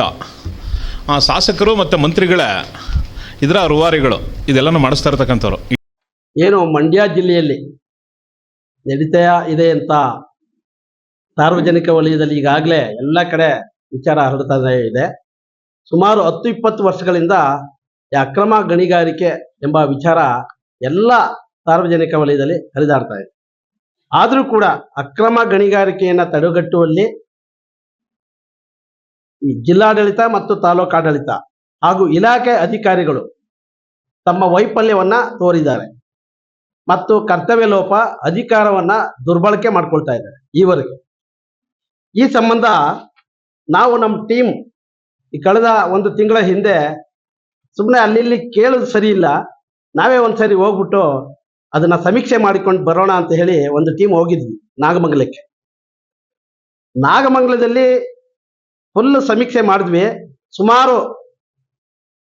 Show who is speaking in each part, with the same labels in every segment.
Speaker 1: ಆ, ಶಾಸಕರು ಮತ್ತು ಮಂತ್ರಿಗಳ ಇದರ ರೂವಾರಿಗಳು ಇದೆಲ್ಲನೂ ಮಾಡಿಸ್ತಾ ಇರ್ತಕ್ಕಂಥವ್ರು.
Speaker 2: ಏನು ಮಂಡ್ಯ ಜಿಲ್ಲೆಯಲ್ಲಿ ನಡೀತಾ ಇದೆ ಅಂತ ಸಾರ್ವಜನಿಕ ವಲಯದಲ್ಲಿ ಈಗಾಗಲೇ ಎಲ್ಲ ಕಡೆ ವಿಚಾರ ಹರಡ್ತಾ ಇದೆ. ಸುಮಾರು ಹತ್ತು ಇಪ್ಪತ್ತು ವರ್ಷಗಳಿಂದ ಈ ಅಕ್ರಮ ಗಣಿಗಾರಿಕೆ ಎಂಬ ವಿಚಾರ ಎಲ್ಲ ಸಾರ್ವಜನಿಕ ವಲಯದಲ್ಲಿ ಹರಿದಾಡ್ತಾ ಇದೆ. ಆದರೂ ಕೂಡ ಅಕ್ರಮ ಗಣಿಗಾರಿಕೆಯನ್ನು ತಡೆಗಟ್ಟುವಲ್ಲಿ ಈ ಜಿಲ್ಲಾಡಳಿತ ಮತ್ತು ತಾಲೂಕಾಡಳಿತ ಹಾಗೂ ಇಲಾಖೆ ಅಧಿಕಾರಿಗಳು ತಮ್ಮ ವೈಫಲ್ಯವನ್ನ ತೋರಿದ್ದಾರೆ ಮತ್ತು ಕರ್ತವ್ಯ ಲೋಪ ಅಧಿಕಾರವನ್ನ ದುರ್ಬಳಕೆ ಮಾಡ್ಕೊಳ್ತಾ ಇದ್ದಾರೆ ಈವರೆಗೆ. ಈ ಸಂಬಂಧ ನಾವು ನಮ್ಮ ಟೀಮ್ ಈ ಕಳೆದ ಒಂದು ತಿಂಗಳ ಹಿಂದೆ ಸುಮ್ಮನೆ ಅಲ್ಲಿ ಇಲ್ಲಿ ಕೇಳೋದು ಸರಿ ಇಲ್ಲ. ನಾವೇ ಒಂದ್ಸರಿ ಹೋಗ್ಬಿಟ್ಟು ಅದನ್ನ ಸಮೀಕ್ಷೆ ಮಾಡಿಕೊಂಡು ಬರೋಣ ಅಂತ ಹೇಳಿ ಒಂದು ಟೀಮ್ ಹೋಗಿದ್ವಿ ನಾಗಮಂಗಲಕ್ಕೆ. ನಾಗಮಂಗಲದಲ್ಲಿ ಫುಲ್ ಸಮೀಕ್ಷೆ ಮಾಡಿದ್ವಿ. ಸುಮಾರು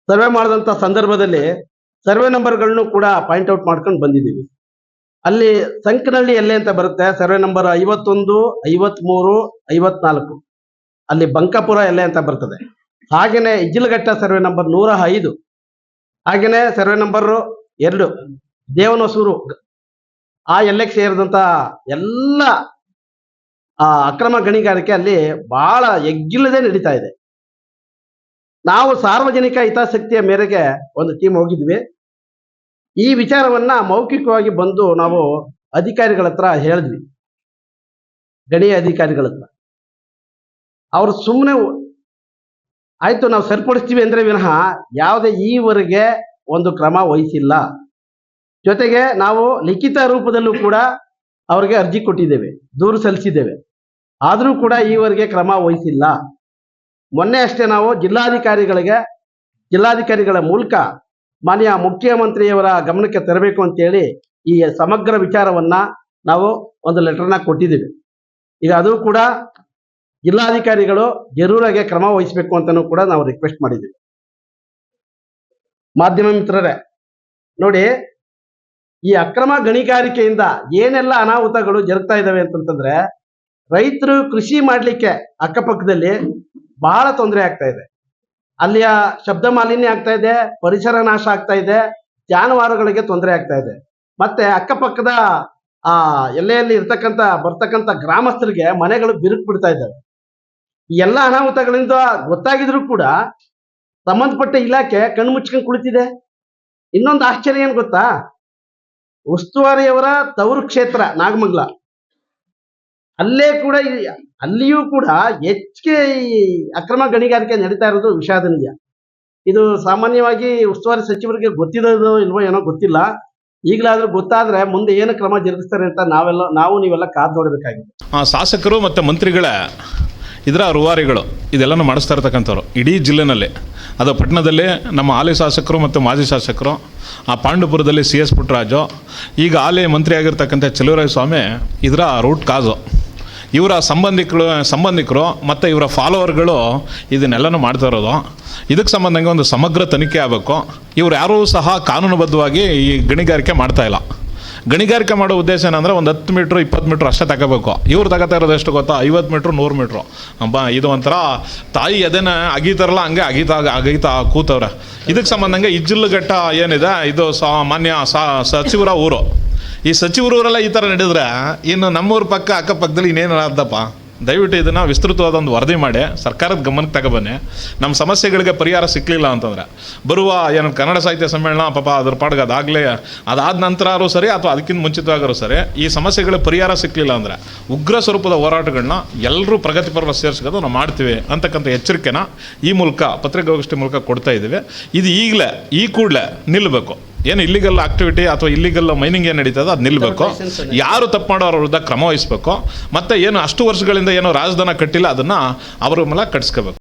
Speaker 2: ಸರ್ವೆ ಮಾಡಿದಂಥ ಸಂದರ್ಭದಲ್ಲಿ ಸರ್ವೆ ನಂಬರ್ಗಳನ್ನು ಕೂಡ ಪಾಯಿಂಟ್ ಔಟ್ ಮಾಡ್ಕೊಂಡು ಬಂದಿದ್ದೀವಿ. ಅಲ್ಲಿ ಸಂಕನಹಳ್ಳಿ ಎಲ್ಲೆ ಅಂತ ಬರುತ್ತೆ? ಸರ್ವೆ ನಂಬರ್ ಐವತ್ತೊಂದು, ಐವತ್ಮೂರು, ಐವತ್ನಾಲ್ಕು. ಅಲ್ಲಿ ಬಂಕಾಪುರ ಎಲ್ಲೆ ಅಂತ ಬರ್ತದೆ. ಹಾಗೆಯೇ ಇಜ್ಜಲಘಟ್ಟ ಸರ್ವೆ ನಂಬರ್ ನೂರ ಐದು. ಹಾಗೆಯೇ ಸರ್ವೆ ನಂಬರ್ ಎರಡು, ದೇವನಸೂರು. ಆ ಎಲ್ಲಕ್ಕೆ ಸೇರಿದಂತ ಎಲ್ಲ ಆ ಅಕ್ರಮ ಗಣಿಗಾರಿಕೆ ಅಲ್ಲಿ ಬಹಳ ಎಗ್ಗಿಲ್ಲದೆ ನಡೀತಾ ಇದೆ. ನಾವು ಸಾರ್ವಜನಿಕ ಹಿತಾಸಕ್ತಿಯ ಮೇರೆಗೆ ಒಂದು ಟೀಮ್ ಹೋಗಿದ್ವಿ. ಈ ವಿಚಾರವನ್ನ ಮೌಖಿಕವಾಗಿ ಬಂದು ನಾವು ಅಧಿಕಾರಿಗಳ ಹತ್ರ ಹೇಳಿದ್ವಿ. ಗಣಿ ಅಧಿಕಾರಿಗಳ ಹತ್ರ. ಅವ್ರು ಸುಮ್ಮನೆ ಆಯ್ತು ನಾವು ಸರಿಪಡಿಸ್ತೀವಿ ಅಂದ್ರೆ ವಿನಃ ಯಾವುದೇ ಈವರೆಗೆ ಒಂದು ಕ್ರಮ ವಹಿಸಿಲ್ಲ. ಜೊತೆಗೆ ನಾವು ಲಿಖಿತ ರೂಪದಲ್ಲೂ ಕೂಡ ಅವ್ರಿಗೆ ಅರ್ಜಿ ಕೊಟ್ಟಿದ್ದೇವೆ, ದೂರು ಸಲ್ಲಿಸಿದ್ದೇವೆ. ಆದರೂ ಕೂಡ ಈವರೆಗೆ ಕ್ರಮ ವಹಿಸಿಲ್ಲ. ಮೊನ್ನೆ ಅಷ್ಟೇ ನಾವು ಜಿಲ್ಲಾಧಿಕಾರಿಗಳಿಗೆ, ಜಿಲ್ಲಾಧಿಕಾರಿಗಳ ಮೂಲಕ ಮಾನ್ಯ ಮುಖ್ಯಮಂತ್ರಿಯವರ ಗಮನಕ್ಕೆ ತರಬೇಕು ಅಂತೇಳಿ ಈ ಸಮಗ್ರ ವಿಚಾರವನ್ನ ನಾವು ಒಂದು ಲೆಟರ್ನ ಕೊಟ್ಟಿದ್ದೀವಿ. ಈಗ ಅದು ಕೂಡ ಜಿಲ್ಲಾಧಿಕಾರಿಗಳು ಜರೂರಾಗೆ ಕ್ರಮ ವಹಿಸಬೇಕು ಅಂತಲೂ ಕೂಡ ನಾವು ರಿಕ್ವೆಸ್ಟ್ ಮಾಡಿದ್ದೀವಿ. ಮಾಧ್ಯಮ ಮಿತ್ರರೇ, ನೋಡಿ ಈ ಅಕ್ರಮ ಗಣಿಗಾರಿಕೆಯಿಂದ ಏನೆಲ್ಲ ಅನಾಹುತಗಳು ಜರುಗ್ತಾ ಇದ್ದಾವೆ ಅಂತಂತಂದ್ರೆ ರೈತರು ಕೃಷಿ ಮಾಡಲಿಕ್ಕೆ ಅಕ್ಕಪಕ್ಕದಲ್ಲಿ ಬಹಳ ತೊಂದರೆ ಆಗ್ತಾ ಇದೆ. ಅಲ್ಲಿಯ ಶಬ್ದ ಮಾಲಿನ್ಯ ಆಗ್ತಾ ಇದೆ, ಪರಿಸರ ನಾಶ ಆಗ್ತಾ ಇದೆ, ಜಾನುವಾರುಗಳಿಗೆ ತೊಂದರೆ ಆಗ್ತಾ ಇದೆ. ಮತ್ತೆ ಅಕ್ಕಪಕ್ಕದ, ಆ, ಎಲ್ಲೆಯಲ್ಲಿ ಇರ್ತಕ್ಕಂಥ, ಬರ್ತಕ್ಕಂಥ ಗ್ರಾಮಸ್ಥರಿಗೆ ಮನೆಗಳು ಬಿರುಕು ಬಿಡ್ತಾ ಇದ್ದಾವೆ. ಈ ಎಲ್ಲ ಅನಾಹುತಗಳಿಂದ ಗೊತ್ತಾಗಿದ್ರು ಕೂಡ ಸಂಬಂಧಪಟ್ಟ ಇಲಾಖೆ ಕಣ್ಣು ಮುಚ್ಕೊಂಡು ಕುಳಿತಿದೆ. ಇನ್ನೊಂದು ಆಶ್ಚರ್ಯ ಏನ್ ಗೊತ್ತಾ? ಉಸ್ತುವಾರಿಯವರ ತವರು ಕ್ಷೇತ್ರ, ನಾಗಮಂಗಲ. ಅಲ್ಲೇ ಕೂಡ ಅಲ್ಲಿಯೂ ಕೂಡ ಹೆಚ್ಚಿಗೆ ಅಕ್ರಮ ಗಣಿಗಾರಿಕೆ ನಡೀತಾ ಇರೋದು ವಿಷಾದನೀಯ. ಇದು ಸಾಮಾನ್ಯವಾಗಿ ಉಸ್ತುವಾರಿ ಸಚಿವರಿಗೆ ಗೊತ್ತಿರೋದು ಇಲ್ವೋ ಏನೋ ಗೊತ್ತಿಲ್ಲ. ಈಗಲಾದ್ರೂ ಗೊತ್ತಾದ್ರೆ ಮುಂದೆ ಏನು ಕ್ರಮ ಜರುಗಿಸ್ತಾರೆ ಅಂತ ನಾವೆಲ್ಲ ನಾವು ನೀವೆಲ್ಲ ಕಾದು ನೋಡಬೇಕಾಗಿದೆ
Speaker 1: ಶಾಸಕರು ಮತ್ತು ಮಂತ್ರಿಗಳ ಇದರ ರೂವಾರಿಗಳು ಇದೆಲ್ಲನೂ ಮಾಡಿಸ್ತಾ ಇರ್ತಕ್ಕಂಥವ್ರು. ಇಡೀ ಜಿಲ್ಲೆನಲ್ಲಿ. ಅದು ಪಟ್ಟಣದಲ್ಲಿ ನಮ್ಮ ಹಾಲಿ ಶಾಸಕರು ಮತ್ತು ಮಾಜಿ ಶಾಸಕರು, ಆ ಪಾಂಡುಪುರದಲ್ಲಿ ಸಿ ಎಸ್ ಪುಟ್ಟರಾಜು, ಈಗ ಹಾಲಿ ಮಂತ್ರಿ ಆಗಿರ್ತಕ್ಕಂಥ ಚಲುವರಾಯ ಸ್ವಾಮಿ ಇದರ ರೂಟ್ ಕಾಜು ಇವರ ಸಂಬಂಧಿಕರು ಸಂಬಂಧಿಕರು ಮತ್ತು ಇವರ ಫಾಲೋವರ್ಗಳು ಇದನ್ನೆಲ್ಲನೂ ಮಾಡ್ತಾ ಇರೋದು. ಇದಕ್ಕೆ ಸಂಬಂಧಂಗೆ ಒಂದು ಸಮಗ್ರ ತನಿಖೆ ಆಗಬೇಕು. ಇವ್ರು ಯಾರೂ ಸಹ ಕಾನೂನುಬದ್ಧವಾಗಿ ಈ ಗಣಿಗಾರಿಕೆ ಮಾಡ್ತಾ ಇಲ್ಲ. ಗಣಿಗಾರಿಕೆ ಮಾಡೋ ಉದ್ದೇಶ ಏನಂದರೆ ಒಂದು ಹತ್ತು ಮೀಟ್ರ್, ಇಪ್ಪತ್ತು ಮೀಟ್ರ್ ಅಷ್ಟೇ ತಗೋಬೇಕು. ಇವ್ರು ತಗೋತಾ ಇರೋದು ಎಷ್ಟು ಗೊತ್ತಾ? ಐವತ್ತು ಮೀಟ್ರ್, ನೂರು ಮೀಟ್ರು. ಅಬ್ಬ, ಇದು ಒಂಥರ ತಾಯಿ ಅದೇನ ಅಗೀತಾರಲ್ಲ, ಹಂಗೆ ಅಗೀತಾ ಅಗೀತಾ ಕೂತವ್ರೆ. ಇದಕ್ಕೆ ಸಂಬಂಧಂಗೆ ಇಜ್ಜಲ್ಘಟ್ಟ ಏನಿದೆ? ಇದು ಸಾಮಾನ್ಯ ಸಚಿವರ ಊರು. ಈ ಸಚಿವರು ಅವರೆಲ್ಲ ಈ ಥರ ನಡೆದ್ರೆ ಇನ್ನು ನಮ್ಮೂರ ಪಕ್ಕ ಅಕ್ಕಪಕ್ಕದಲ್ಲಿ ಇನ್ನೇನು ಆದಪ್ಪ ದಯವಿಟ್ಟು ಇದನ್ನು ವಿಸ್ತೃತವಾದ ಒಂದು ವರದಿ ಮಾಡಿ, ಸರ್ಕಾರದ ಗಮನಕ್ಕೆ ತಗೊಬನ್ನಿ ನಮ್ಮ ಸಮಸ್ಯೆಗಳಿಗೆ ಪರಿಹಾರ ಸಿಕ್ಕಲಿಲ್ಲ ಅಂತಂದರೆ, ಬರುವ ಏನು ಕನ್ನಡ ಸಾಹಿತ್ಯ ಸಮ್ಮೇಳನ, ಪಾಪ ಅದ್ರ ಪಾಡ್ಗೆ ಅದಾಗಲೇ, ಅದಾದ ನಂತರ ಸರಿ ಅಥವಾ ಅದಕ್ಕಿಂತ ಮುಂಚಿತವಾಗರೂ ಸರಿ, ಈ ಸಮಸ್ಯೆಗಳ ಪರಿಹಾರ ಸಿಕ್ಕಲಿಲ್ಲ ಅಂದರೆ ಉಗ್ರ ಸ್ವರೂಪದ ಹೋರಾಟಗಳನ್ನ ಎಲ್ಲರೂ ಪ್ರಗತಿಪರ ಸೇರಿಸ್ಕೊಂಡು ನಾವು ಮಾಡ್ತೀವಿ ಅಂತಕ್ಕಂಥ ಎಚ್ಚರಿಕೆನ ಈ ಮೂಲಕ ಪತ್ರಿಕಾಗೋಷ್ಠಿ ಮೂಲಕ ಕೊಡ್ತಾ ಇದ್ದೀವಿ. ಇದು ಈಗಲೇ, ಈ ಕೂಡಲೇ ನಿಲ್ಲಬೇಕು ಏನು ಇಲ್ಲಿಗಲ್ ಆಕ್ಟಿವಿಟಿ ಅಥವಾ ಇಲ್ಲಿಗಲ್ ಮೈನಿಂಗ್ ಏನು ನಡೀತದೆ ಅದು ನಿಲ್ಲಬೇಕು ಯಾರು ತಪ್ಪು ಮಾಡೋರ ವಿರುದ್ಧ ಕ್ರಮ ವಹಿಸ್ಬೇಕು. ಮತ್ತು ಏನು ಅಷ್ಟು ವರ್ಷಗಳಿಂದ ಏನೋ ರಾಜಧಾನ ಕಟ್ಟಿಲ್ಲ ಅದನ್ನು ಅವ್ರ ಮೇಲೆ ಕಟ್ಸ್ಕೋಬೇಕು.